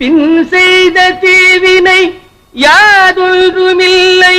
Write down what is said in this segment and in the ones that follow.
பின் செய்த தீவினை யாதொன்றுமில்லை.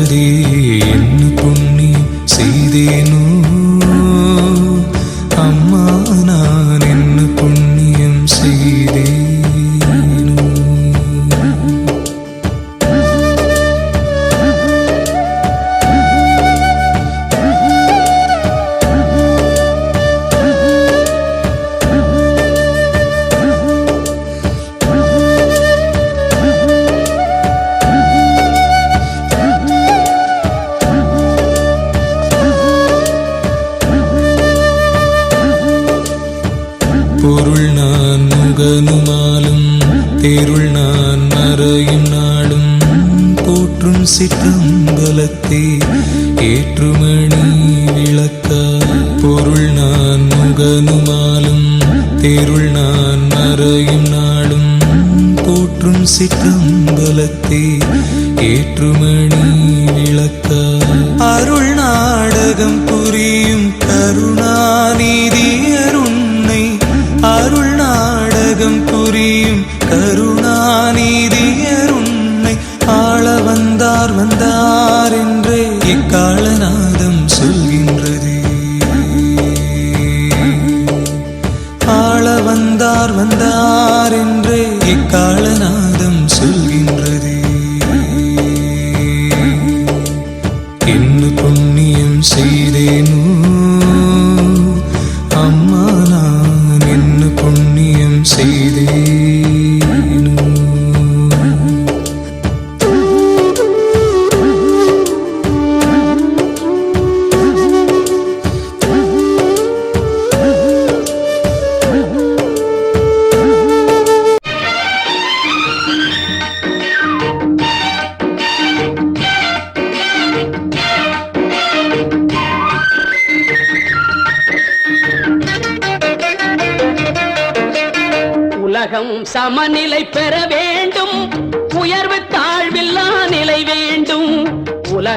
சொல்கின்றதே என்ன பொருள் நான் முகனுமாலும் தேருள் நான் மறையும் நாடும். போற்றும் சிற்றம்பலத்தே ஏற்றுமணி விளக்க பொருள் நான் முகனுமாலும் தேருள் நான் மறையும் நாடும். போற்றும் சிற்றம்பலத்தே ஏற்றுமணி விளக்கா நாடகம் புரியும் கருணாநிதி ஆள வந்தார் வந்தார் என்றே இக்காலநாதம் சொல்கின்றது. ஆள வந்தார் வந்தார் என்றே இக்காலநாதம்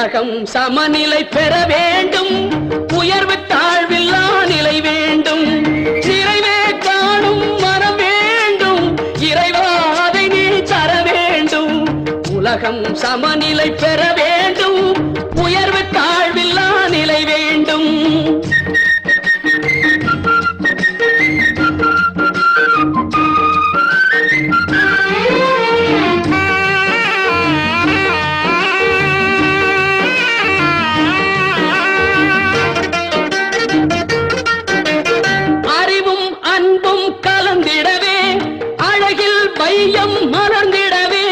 உலகம் சமநிலை பெற வேண்டும். உயர்வு தாழ்வில்லா நிலை வேண்டும். சிறைவே காணும் மரம் வேண்டும். இறைவாதை நீ தர வேண்டும். உலகம் சமநிலை பெற வேண்டும் அழகில் மலர்ந்திடவே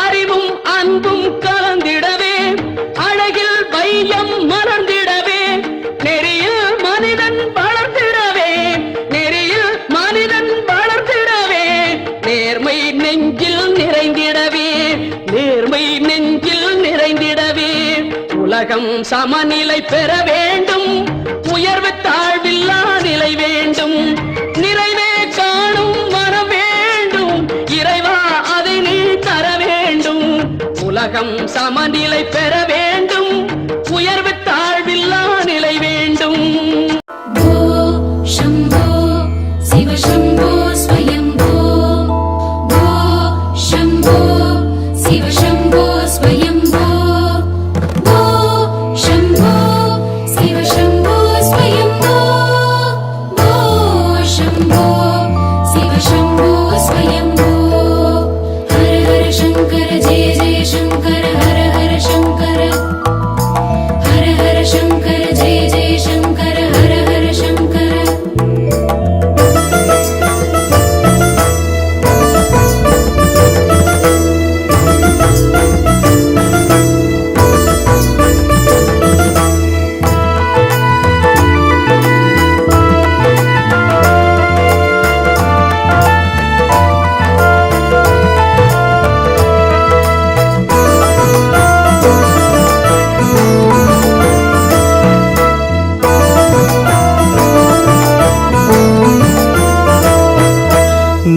அறிவும் அன்பும் கலந்திடவே அழகில் வையம் மலர்ந்திடவே நெறியில் மனிதன் வளர்ந்திடவே நெறியில் மனிதன் வளர்ந்திடவே நேர்மை நெஞ்சில் நிறைந்திடவே நேர்மை நெஞ்சில் நிறைந்திடவே உலகம் சமநிலை பெற வேண்டும். உலகம் சமநிலை பெற வேண்டும்.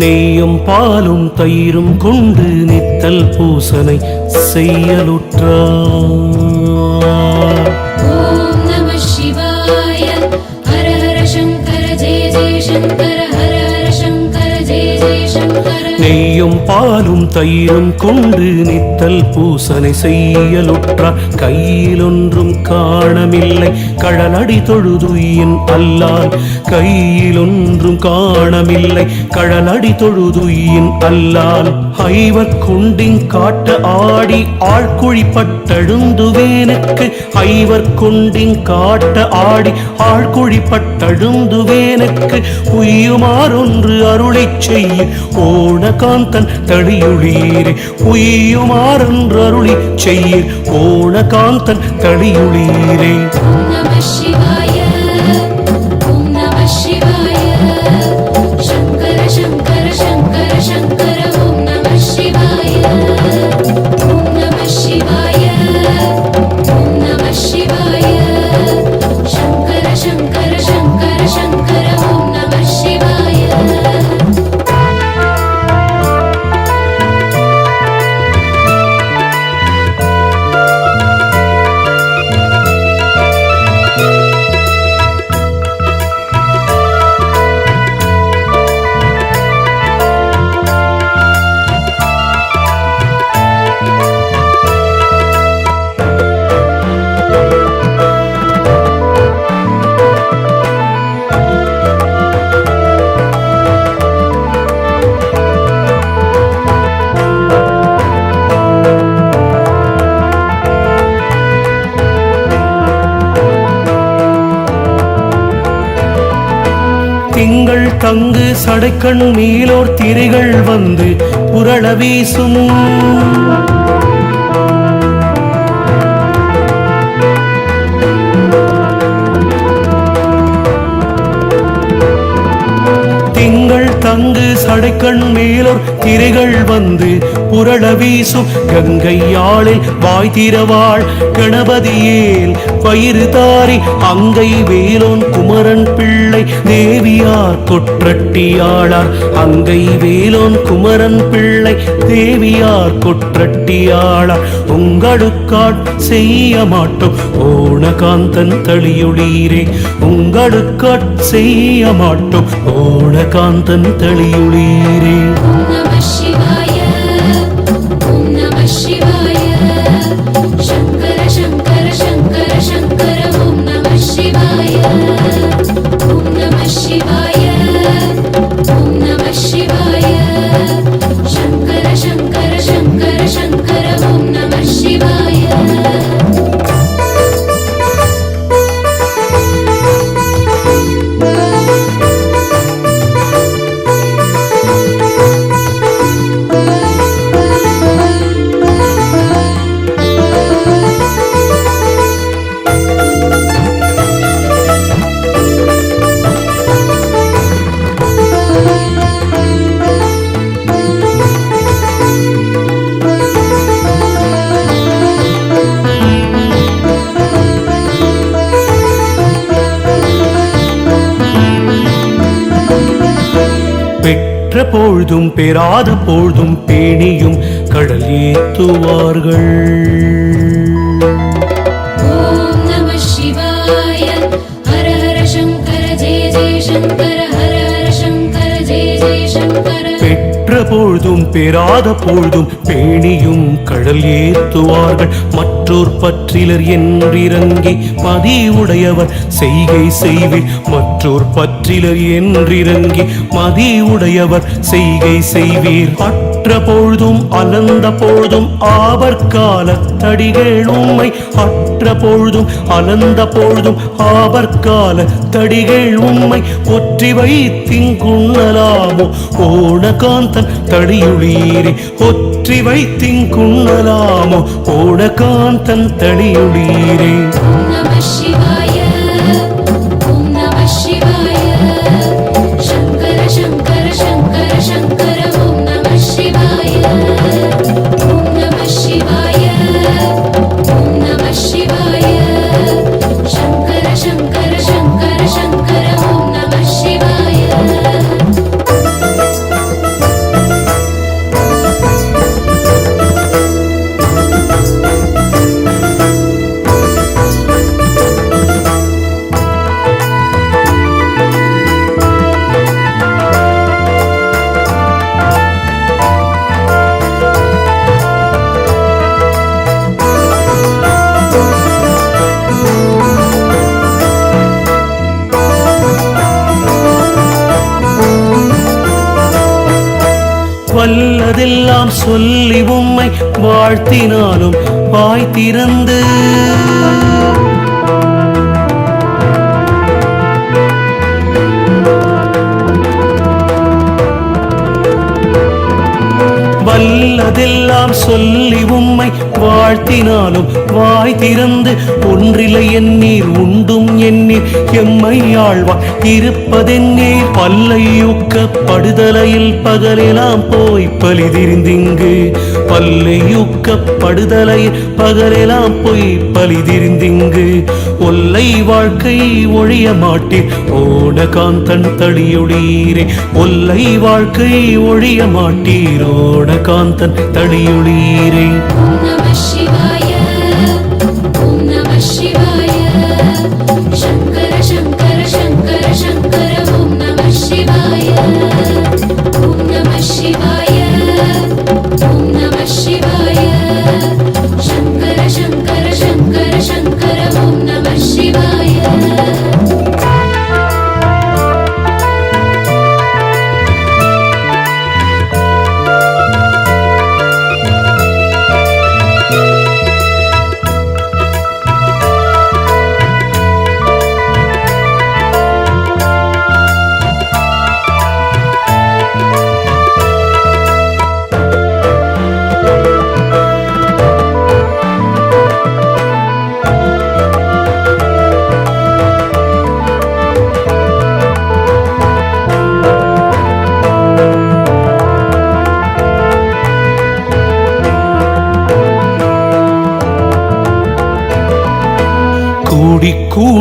நெய்யும் பாலும் தயிரும் கொண்டு நித்தல் பூசனை செய்யலுற்றான் பாலும் தயிரும் கொண்டு நித்தல் பூசனை செய்யலுற்றார் கையிலொன்றும் காணமில்லை. கடலடி தொழுதுயின் அல்லால் கையிலொன்றும் காணமில்லை. கடலடி தொழுதுயின் அல்லால் ஐவர் கொண்டின் காட்ட ஆடி ஆழ்குழிப்பட்டழுந்துவேனுக்கு. ஐவர் கொண்டின் காட்ட ஆடி ஆழ்குழிப்பட்டழுந்துவேனுக்கு. உய்யுமாறொன்று அருளை செய்ய. ஓணகாந்தன் தழியுளீரே உயுமாறன்றருளி செய்யீர் கோல காந்தன் தழியுளீரே சங்கர சங்கர தங்கு சடைக்கண் மீளோர் திரைகள் வந்து புரள வீசும். சடைக்கண் மேலோர் திரைகள் வந்து புரள வீசும் கங்கையாளில் வாய் திறவாள். கணபதியேல் பயிறு தாரி அங்கை வேலோன் குமரன் பிள்ளை தேவியார் கொற்றட்டியாளார். அங்கை வேலோன் குமரன் பிள்ளை தேவியார் கொற்றட்டியாளார். உங்களுக்காட் செய்ய மாட்டோம் ஓணகாந்தன் தளியொளீரே உங்களுக்காட் செய்ய மாட்டோம் ஓணகாந்தன் தளியொளீரே அருளீரே பொழுதும் பெறாத பொழுதும் பேணியும் கடல் ஏத்துவார்கள். பெறாத பொழுதும் பேணியும் கடல் ஏத்துவார்கள். மற்றோர் பற்றிலர் என்றிறங்கி மதியுடையவர் செய்கை செய்வீர் மற்றோர் பற்றிலர் என்றிறங்கி மதியுடையவர் செய்கை செய்வீர் அற்ற பொழுதும் அலந்த பொழுதும் ஆபற்கால தடிகள் உண்மை அற்ற பொழுதும் அலந்த பொழுதும் ஆபற்கால தடிகள் உண்மை ஒற்றி வைத்திங்குண்ணலாமோ ஓணகாந்தன் தடியுளீரே ஒற்றி வைத்திங்குண்ணலாமோ ஓணகாந்தன் தன் ॐ வல்லதெல்லாம் சொல்லி உம்மை வாழ்த்தினாலும் வாய் திறந்து. நல்லதெல்லாம் சொல்லி உம்மை வாழ்த்தினாலும் வாய் திறந்து ஒன்றிலை எண்ணீர் உண்டும் எண்ணீர். எம்மை ஆழ்வார் இருப்பதென்னீர் பல்லையூக்கப்படுதலையில் பகலெல்லாம் போய் பலிதிரிந்திங்கு. பல்லையூக்கப்படுதலை பகலெல்லாம் பொய் பலிதிரிந்திங்கு ஒல்லை வாழ்க்கை ஒழிய மாட்டீர் ஓட காந்தன் தளியொளீரே ஒல்லை வாழ்க்கை ஒழிய மாட்டீர். ஓட காந்தன் தளியொளீரே நம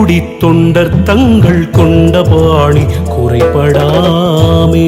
கோடி தொண்டர் தங்கள் கொண்ட பாணி குறைபடாமே.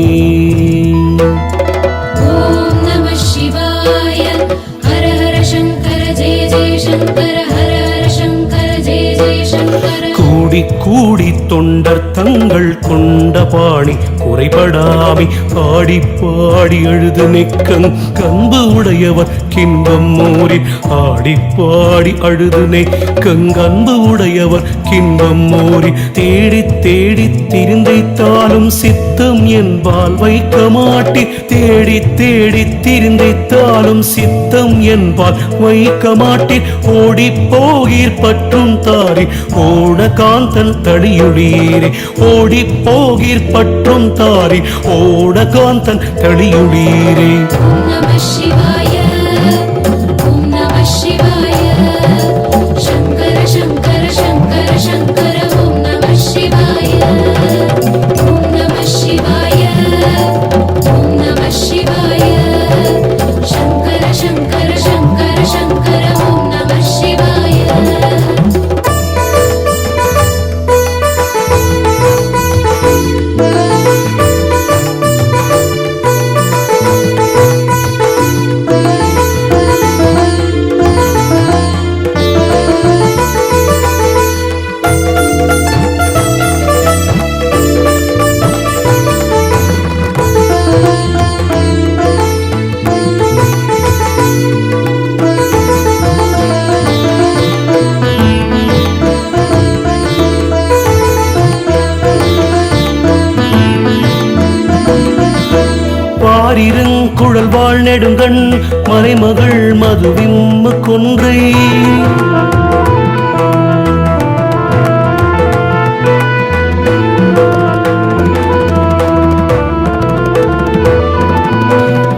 கூடி கூடி தொண்டர் தங்கள் கொண்ட பாணி குறைபடாமை. பாடி பாடி அழுது நெக்கம் கம்பு உடையவர் கின்பம் மோரி ஆடி பாடி அழுதுனே. கங்கன்பு உடையவர் கின்பம் மோரி தேடி தேடி திரிந்தைத்தாலும் சித்தம் என்பால் வைக்க மாட்டி. தேடி தேடி திரிந்தைத்தாலும் சித்தம் என்பால் வைக்க மாட்டேன் ஓடி போகீர் பற்றும் தாரி ஓட காந்தன் தடியுளீரே ஓடி போகீர் பற்றும் தாரி ஓட காந்தன் தடியுளீரே நம பாரிருங்குழல் வாழ் நெடுங்கண் மலைமகள் மதுவிம்மு கொன்றை.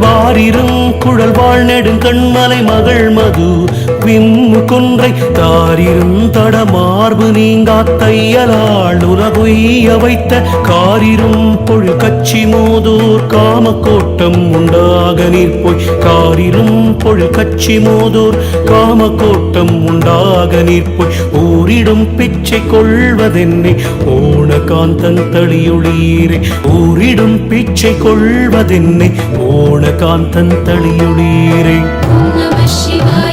வாரிரும் குழல் வாழ் நெடுங்கண்மலை மகள் மது விம்மு குன்றை தாரிரும் தடமார்பு நீங்கா தையலாள் உலகுய்ய வைத்த காரிரும் பொழு கச்சி மோதூர் காமக்கோட்டம் உண்டாக நீர்ப்போய் காரிரும் பொழு கச்சி மோதூர் காமக்கோட்டம் உண்டாக நீர்ப்போய் ஊரிடும் பிச்சை கொள்வதென்னை ஓண காந்தன் தளியொளீரே ஊரிடும் பிச்சை கொள்வதென்னை ஓண காந்தன் தளியொளீரே Shiva.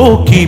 Oh, keep.